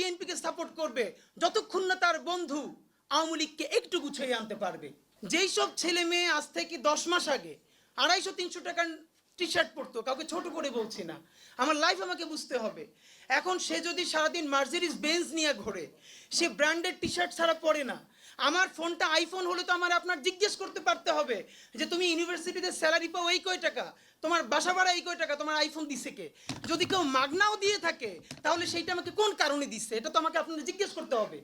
বিএনপিকে সাপোর্ট করবে, যতক্ষণ না তার বন্ধু আওয়ামী লীগকে একটু গুছিয়ে আনতে পারবে। যেই সব ছেলে মেয়ে আজ থেকে দশ মাস আগে আড়াইশো, তিনশো টাকার টি শার্ট পরতো, কাউকে ছোট করে বলছি না। আমার লাইফ আমাকে বুঝতে হবে। এখন সে যদি সারাদিন মার্সিডিস বেঞ্জ নিয়ে ঘোরে, সে ব্র্যান্ডেড টি শার্ট ছাড়া পরে না। আমার ফোনটা আইফোন হলে তো আমার আপনার জিজ্ঞেস করতে পারতে হবে যে, তুমি ইউনিভার্সিটিতে স্যালারি পাও এই কয় টাকা? তোমার বাসা ভাড়া এই কয় টাকা? তোমার আইফোন দিছে কে? যদি কেউ মাগনাও দিয়ে থাকে, তাহলে সেইটা আমাকে কোন কারণে দিচ্ছে এটা তো আমাকে আপনাদের জিজ্ঞেস করতে হবে।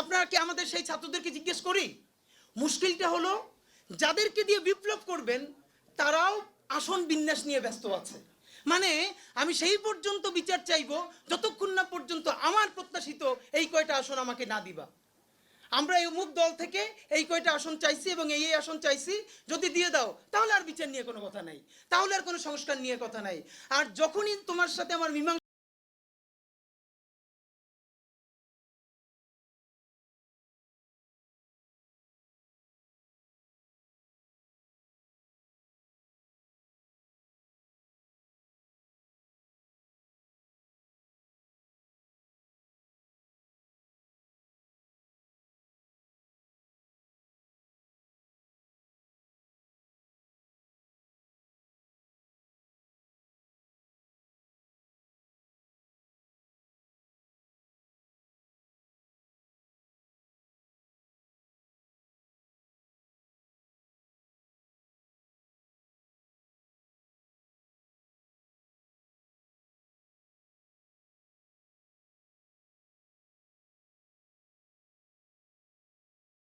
আপনারা কি আমাদের সেই ছাত্রদেরকে জিজ্ঞেস করি? মুশকিলটা হলো, যাদেরকে দিয়ে বিপ্লব করবেন, তারাও আসন বিন্যাস নিয়ে ব্যস্ত আছে। মানে আমি সেই পর্যন্ত বিচার চাইব, যতক্ষণ না পর্যন্ত আমার প্রত্যাশিত এই কয়টা আসন আমাকে না দিবা। আমরা এই অমুক দল থেকে এই কয়টা আসন চাইছি এবং এই এই আসন চাইছি, যদি দিয়ে দাও, তাহলে আর বিচার নিয়ে কোনো কথা নাই। তাহলে আর কোনো সংস্কার নিয়ে কথা নাই। আর যখনই তোমার সাথে আমার মীমাংসা